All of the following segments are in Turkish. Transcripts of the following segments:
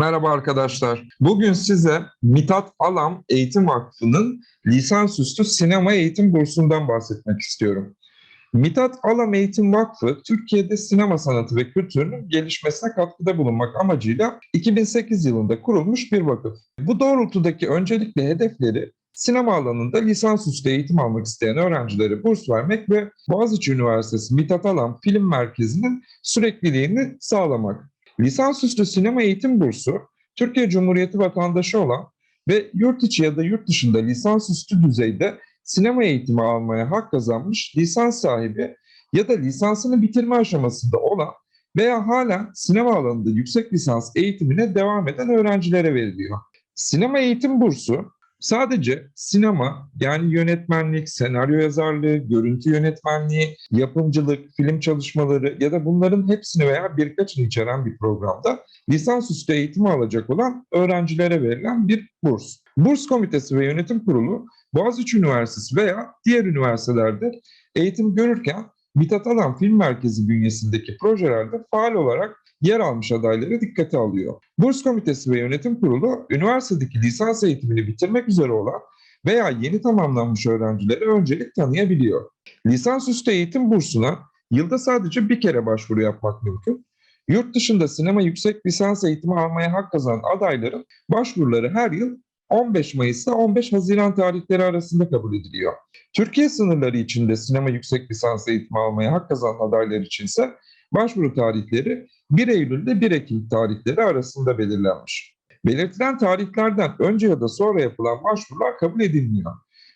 Merhaba arkadaşlar. Bugün size Mithat Alam Eğitim Vakfı'nın lisansüstü sinema eğitim bursundan bahsetmek istiyorum. Mithat Alam Eğitim Vakfı, Türkiye'de sinema sanatı ve kültürünün gelişmesine katkıda bulunmak amacıyla 2008 yılında kurulmuş bir vakıf. Bu doğrultudaki öncelikli hedefleri sinema alanında lisansüstü eğitim almak isteyen öğrencilere burs vermek ve Boğaziçi Üniversitesi Mithat Alam Film Merkezi'nin sürekliliğini sağlamak. Lisansüstü sinema eğitim bursu, Türkiye Cumhuriyeti vatandaşı olan ve yurt içi ya da yurt dışında lisansüstü düzeyde sinema eğitimi almaya hak kazanmış lisans sahibi ya da lisansını bitirme aşamasında olan veya hala sinema alanında yüksek lisans eğitimine devam eden öğrencilere veriliyor. Sinema eğitim bursu sadece sinema yani yönetmenlik, senaryo yazarlığı, görüntü yönetmenliği, yapımcılık, film çalışmaları ya da bunların hepsini veya birkaçını içeren bir programda lisansüstü eğitimi alacak olan öğrencilere verilen bir burs. Burs komitesi ve yönetim kurulu Boğaziçi Üniversitesi veya diğer üniversitelerde eğitim görürken Mithat Alam Film Merkezi bünyesindeki projelerde faal olarak yer almış adayları dikkate alıyor. Burs Komitesi ve Yönetim Kurulu, üniversitedeki lisans eğitimini bitirmek üzere olan veya yeni tamamlanmış öğrencilere öncelik tanıyabiliyor. Lisansüstü eğitim bursuna yılda sadece bir kere başvuru yapmak mümkün. Yurt dışında sinema yüksek lisans eğitimi almaya hak kazanan adayların başvuruları her yıl 15 Mayıs'ta 15 Haziran tarihleri arasında kabul ediliyor. Türkiye sınırları içinde sinema yüksek lisans eğitimi almaya hak kazanan adaylar içinse başvuru tarihleri 1 Eylül'de 1 Ekim tarihleri arasında belirlenmiş. Belirtilen tarihlerden önce ya da sonra yapılan başvurular kabul edilmiyor.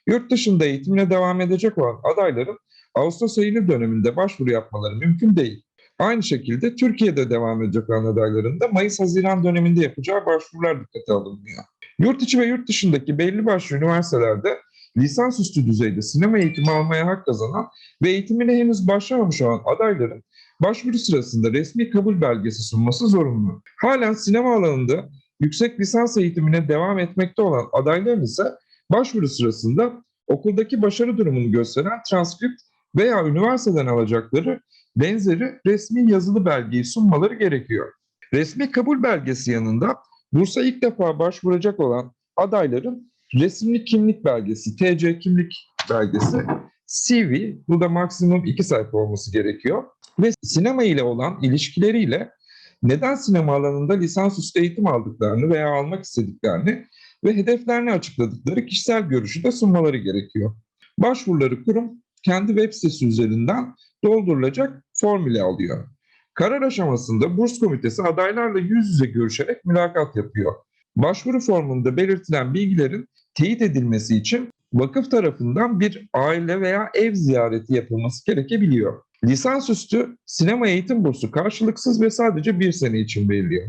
Yurt dışında eğitimine devam edecek olan adayların Ağustos Eylül döneminde başvuru yapmaları mümkün değil. Aynı şekilde Türkiye'de devam edecek olan adayların da Mayıs-Haziran döneminde yapacağı başvurular dikkate alınmıyor. Yurt içi ve yurt dışındaki belli başlı üniversitelerde lisansüstü düzeyde sinema eğitimi almaya hak kazanan ve eğitimine henüz başlamamış olan adayların başvuru sırasında resmi kabul belgesi sunması zorunlu. Halen sinema alanında yüksek lisans eğitimine devam etmekte olan adayların ise başvuru sırasında okuldaki başarı durumunu gösteren transkript veya üniversiteden alacakları benzeri resmi yazılı belgeyi sunmaları gerekiyor. Resmi kabul belgesi yanında bursa ilk defa başvuracak olan adayların resimli kimlik belgesi, TC kimlik belgesi, CV, bu da maksimum iki sayfa olması gerekiyor ve sinema ile olan ilişkileriyle neden sinema alanında lisansüstü eğitim aldıklarını veya almak istediklerini ve hedeflerini açıkladıkları kişisel görüşü de sunmaları gerekiyor. Başvuruları kurum kendi web sitesi üzerinden doldurulacak formüle alıyor. Karar aşamasında burs komitesi adaylarla yüz yüze görüşerek mülakat yapıyor. Başvuru formunda belirtilen bilgilerin teyit edilmesi için vakıf tarafından bir aile veya ev ziyareti yapılması gerekebiliyor. Lisansüstü sinema eğitim bursu karşılıksız ve sadece bir sene için veriliyor.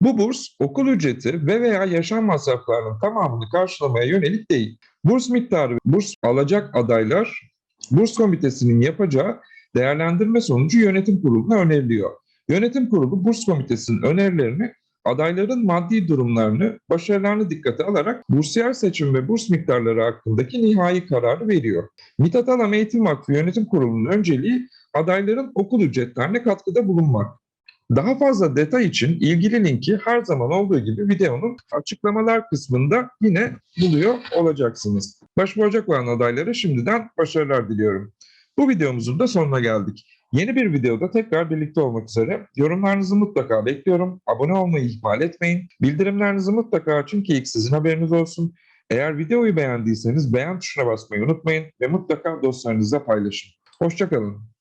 Bu burs okul ücreti ve veya yaşam masraflarının tamamını karşılamaya yönelik değil. Burs miktarı burs alacak adaylar burs komitesinin yapacağı değerlendirme sonucu yönetim kuruluna öneriliyor. Yönetim kurulu burs komitesinin önerilerini adayların maddi durumlarını, başarılarını dikkate alarak bursiyer seçim ve burs miktarları hakkındaki nihai kararı veriyor. Mithat Alam Eğitim Vakfı Yönetim Kurulu'nun önceliği adayların okul ücretlerine katkıda bulunmak. Daha fazla detay için ilgili linki her zaman olduğu gibi videonun açıklamalar kısmında yine buluyor olacaksınız. Başvuracak olan adaylara şimdiden başarılar diliyorum. Bu videomuzun da sonuna geldik. Yeni bir videoda tekrar birlikte olmak üzere. Yorumlarınızı mutlaka bekliyorum. Abone olmayı ihmal etmeyin. Bildirimlerinizi mutlaka açın ki ilk sizin haberiniz olsun. Eğer videoyu beğendiyseniz beğen tuşuna basmayı unutmayın ve mutlaka dostlarınızla paylaşın. Hoşçakalın.